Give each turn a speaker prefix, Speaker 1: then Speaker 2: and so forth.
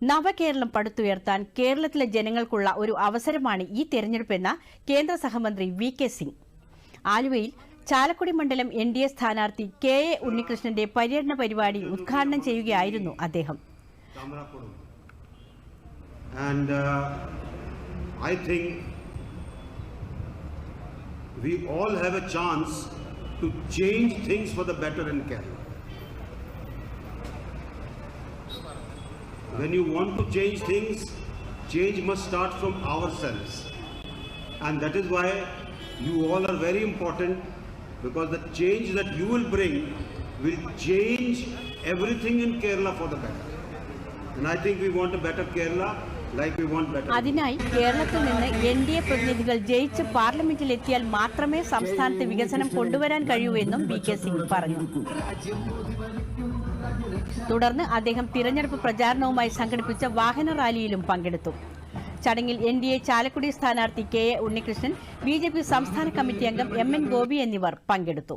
Speaker 1: നവകേരളം പടുത്തുയർത്താൻ കേരളത്തിലെ ജനങ്ങൾക്കുള്ള ഒരു അവസരമാണ് ഈ തെരഞ്ഞെടുപ്പെന്ന കേന്ദ്ര സഹമന്ത്രി വി കെ സിംഗ് ആലുവയിൽ ചാലക്കുടി മണ്ഡലം എൻ ഡി എ സ്ഥാനാർത്ഥി കെ എ ഉണ്ണികൃഷ്ണന്റെ പര്യടന പരിപാടി ഉദ്ഘാടനം ചെയ്യുകയായിരുന്നു അദ്ദേഹം.
Speaker 2: And uh, I think we all have a chance to change things for the better in Kerala. When you want to change things, change must start from ourselves. And that is why you all are very important because the change that you will bring will change everything in Kerala for the better. And I think we want a better Kerala
Speaker 1: അതിനായി കേരളത്തിൽ നിന്ന് N D A പ്രതിനിധികൾ ജയിച്ച് പാർലമെന്റിൽ എത്തിയാൽ മാത്രമേ സംസ്ഥാനത്ത് വികസനം കൊണ്ടുവരാൻ കഴിയൂ എന്നും വി കെ സിംഗ് പറഞ്ഞു. തുടർന്ന് അദ്ദേഹം തിരഞ്ഞെടുപ്പ് പ്രചാരണവുമായി സംഘടിപ്പിച്ച വാഹന റാലിയിലും പങ്കെടുത്തു. ചടങ്ങിൽ എൻ ഡി എ ചാലക്കുടി സ്ഥാനാർത്ഥി K A Unnikrishnan B J P സംസ്ഥാന കമ്മിറ്റി അംഗം എം എൻ ഗോപി എന്നിവർ പങ്കെടുത്തു.